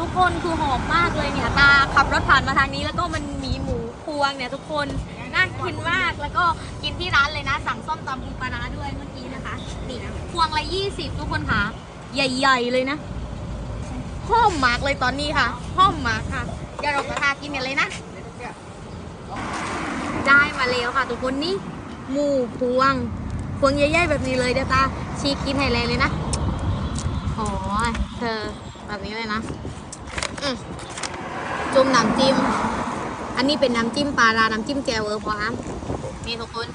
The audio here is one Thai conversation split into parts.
ทุกคนคือหอมมากเลยเนี่ยตาขับรถผ่านมาทางนี้แล้วก็มันมีหมูพวงเนี่ยทุกคนน่ากินมากแล้วก็กินที่ร้านเลยนะ สั่งส้มตำปูปลาร้าด้วยเมื่อกี้นะคะนี่พวงละยี่สิบทุกคนค่ะใหญ่ ๆ เลยนะห้อมมากเลยตอนนี้ค่ะห้อมมากค่ะเดี๋ยวเราจะทากินกันเลยนะได้มาแล้วค่ะ ทุกคนนี่หมูพวง พวงใหญ่ๆแบบนี้เลยเดี๋ยวตาชีกกินไฮแรงเลยนะโอ้ยเธอแบบนี้เลยนะ จุ่มน้ำจิ้ม อันนี้เป็นน้ำจิ้มปลาราน้ำจิ้มแจ่วเออพออ้ำนี่ทุกคน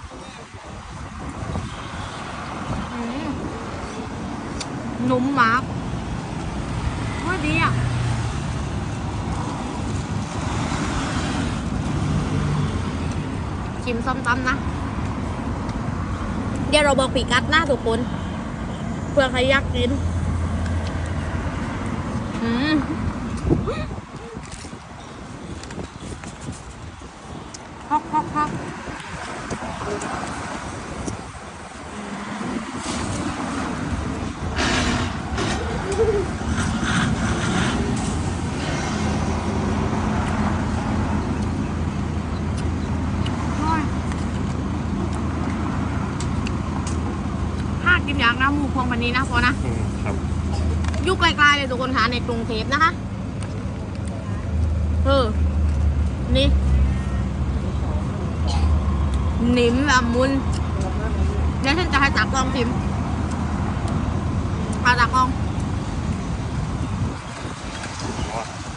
นุ่มมากว่าดีอะชิมส้อมตำนะ เดี๋ยวเราบอกปีกัดนะทุกคน เพื่อใครอยากกิน อืม ฮอกฮอกฮอกร่อยถ้ากินอย่างนะหมูพวงวันนี้นะพอนะอืมครับอยู่ไกลๆเลยทุกคนคะในกรุงเทพนะคะ เออนี่นิ่มแบบมุนเดี๋ยวฉันจะให้ตากลองชิมเอาตากลอง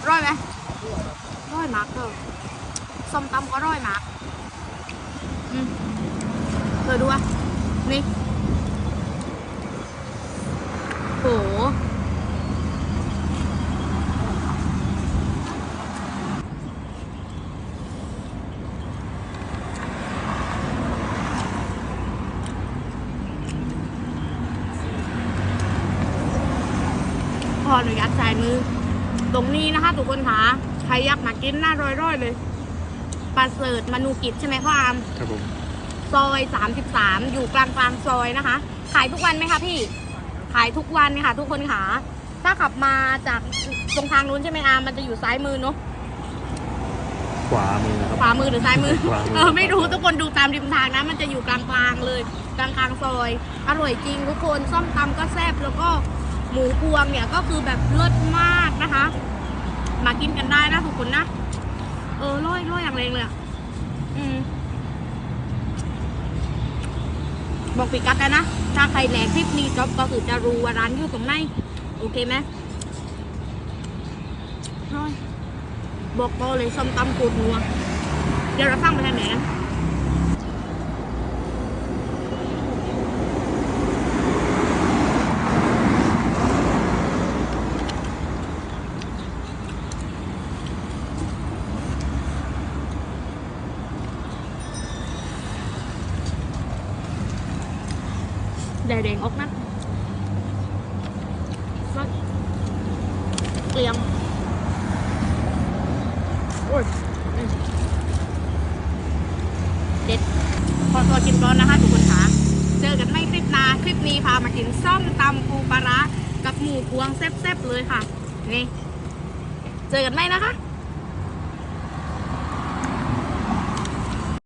ร่อยไหมร่อยมากเธอส้มตำก็ร่อยมากอืมเธอดูอะนี่ โห พ ออนุญาตใส่มือ ตรงนี้นะคะทุกคนคะใครอยากมากินหน้าร้อยๆเลยปลาเสิร์ตมนูกิจใช่ไหมพ่ออามครับผมซอย 33 อยู่กลางกลางๆซอยนะคะ ขายทุกวันไหมคะพี่ ขายทุกวันค่ะ ทุกคนค่ะถ้าขับมาจากตรงทางนู้นใช่ไหมอามมันจะอยู่ซ้ายมือเนาะขวามือครับขวามือหรือซ้ายมือขวามือเออไม่รู้ทุกคนดูตามริมทางนะมันจะอยู่กลางกลางๆเลยกลางกลางๆซอย อร่อยจริงทุกคนส้มตำก็แซ่บแล้วก็ หมูพวงเนี่ยก็คือแบบเลิศมากนะคะ มากินกันได้นะทุกคนนะ เออร่อยร่อยอย่างแรงเลยอะอืมบอกปิกัดแล้วนะ ถ้าใครแหลกคลิปนี้จบก็คือจะรู้ว่าร้านอยู่ตรงไหน โอเคไหมร่อยบอกต่อเลยส้มตำปูดนัว เดี๋ยวเราฟังไปทางไหนน แดงออกนะรสเกลียมโอ้ยเด็ดพอตัวกินร้อนนะคะทุกคนคะเจอกันไม่คลิปหนาคลิปนี้พามากินส้มตำปูปลาร้ากับหมูพวงแซ่บๆเลยค่ะ นี่ เจอกันไหมนะคะ